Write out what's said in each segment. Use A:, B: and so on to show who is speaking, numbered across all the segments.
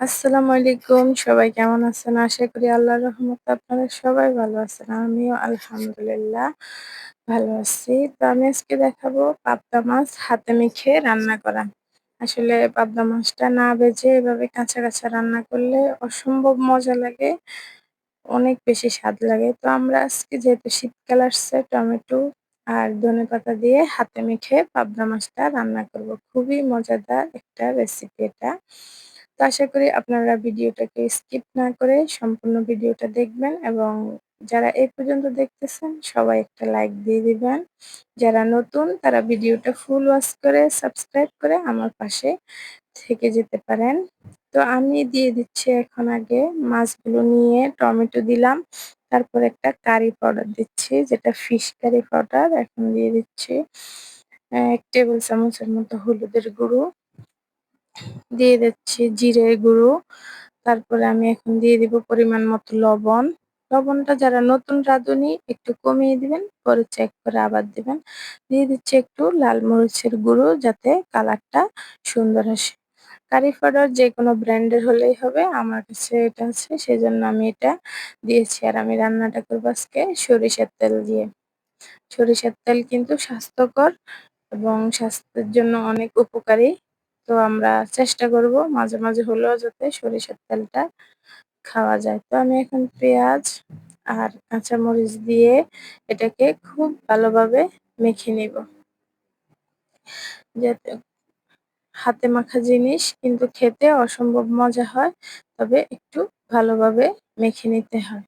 A: আসসালামু আলাইকুম, সবাই কেমন আছেন? আশা করি আল্লাহর রহমতে আপনারা সবাই ভালো আছেন। আমিও আলহামদুলিল্লাহ ভালো আছি। তো আমি আজকে দেখাবো পাবদা মাছ হাতে মেখে রান্না করা। আসলে পাবদা মাছটা না ভেজে এভাবে কাঁচা কাঁচা রান্না করলে অসম্ভব মজা লাগে, অনেক বেশি স্বাদ লাগে। তো আমরা আজকে যেহেতু শীতকাল আসছে, টমেটো আর ধনেপাতা দিয়ে হাতে মেখে পাবদা মাছটা রান্না করব। খুবই মজাদার একটা রেসিপি এটা। তো আশা করি আপনারা ভিডিওটাকে স্কিপ না করে সম্পূর্ণ ভিডিওটা দেখবেন এবং যারা এই পর্যন্ত দেখতেছেন, সবাই একটা লাইক দিয়ে দিবেন। যারা নতুন, তারা ভিডিওটা ফুল ওয়াচ করে, সাবস্ক্রাইব করে আমার পাশে থেকে যেতে পারেন। তো আমি দিয়ে দিচ্ছি এখন আগে মাছগুলো নিয়ে টমেটো দিলাম, তারপর একটা কারি পাউডার দিচ্ছি, যেটা ফিশ কারি পাউডার। এখন দিয়ে দিচ্ছি এক টেবিল চামচের মতো হলুদের গুঁড়ো। দিয়ে দিচ্ছি জিরে, গুঁড়ো। তারপরে আমি এখন দিয়ে দিব পরিমাণ মতো লবণ। লবণটা যারা নতুন রাঁধুনি, একটু কমিয়ে দিবেন, পরে চেক করে আবার দিবেন। দিয়ে দিচ্ছি একটু লাল মরিচের গুঁড়ো যাতে কালারটা সুন্দর আসে। কারি পাউডার যে কোনো ব্র্যান্ডের হলেই হবে, আমার কাছে এটা আছে, সেজন্য আমি এটা দিয়েছি। আর আমি রান্নাটা করব আজকে সরিষার তেল দিয়ে। সরিষার তেল কিন্তু স্বাস্থ্যকর এবং স্বাস্থ্যের জন্য অনেক উপকারী। তো আমরা চেষ্টা করব মাঝে মাঝে হলেও যাতে সরিষার তেলটা খাওয়া যায়। তো আমি এখন পেঁয়াজ আর কাঁচামরিচ দিয়ে এটাকে খুব ভালোভাবে মেখে নিব। যাতে হাতে মাখা জিনিস কিন্তু খেতে অসম্ভব মজা হয়, তবে একটু ভালোভাবে মেখে নিতে হয়।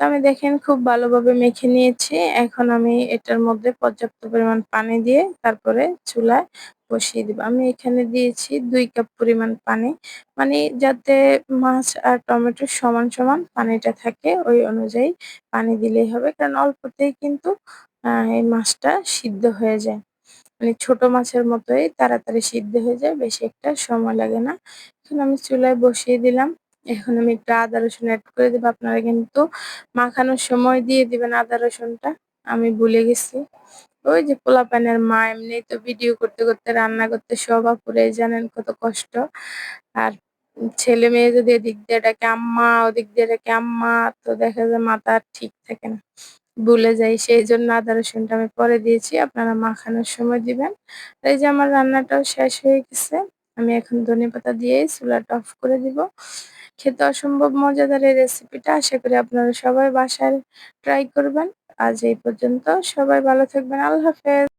A: আমি দেখেন খুব ভালোভাবে মেখে নিয়েছি। এখন আমি এটার মধ্যে পর্যাপ্ত পরিমাণ পানি দিয়ে তারপরে চুলায় বসিয়ে দিব। আমি এখানে দিয়েছি দুই কাপ পরিমাণ পানি। মানে যাতে মাছ আর টমেটো সমান সমান পানিটা থাকে, ওই অনুযায়ী পানি দিলেই হবে। কারণ অল্পতেই কিন্তু এই মাছটা সিদ্ধ হয়ে যায়। মানে ছোট মাছের মতোই তাড়াতাড়ি সিদ্ধ হয়ে যায়, বেশি একটা সময় লাগে না। এখন আমি চুলায় বসিয়ে দিলাম। এখন আমি একটু আদা রসুন অ্যাড করে দেবো। আপনারা কিন্তু মাখানোর সময় দিয়ে দিবেন আদা রসুনটা। আমি ভুলে গেছি। ওই যে পোলাপানের মা এমনি তো ভিডিও করতে করতে, রান্না করতে সব আপুরে জানেন কত কষ্ট। আর ছেলে মেয়ে যদি এদিক দিয়ে ডাকে, আম্মা, ওদিক দিয়ে ডাকে, আম্মা তো দেখা যায় মাথা ঠিক থাকে না। ভুলে যাই। সেই জন্য আদা রসুনটা আমি পরে দিয়েছি। আপনারা মাখানোর সময় দিবেন। এই যে আমার রান্নাটাও শেষ হয়ে গেছে। আমি এখন ধনে পাতা দিয়ে চুলাটা অফ করে দিব। খেতে অসম্ভব মজাদার এই রেসিপিটা আশা করি আপনারা সবাই বাসায় ট্রাই করবেন। আজ এই পর্যন্ত সবাই ভালো থাকবেন। আল্লাহ হাফেজ।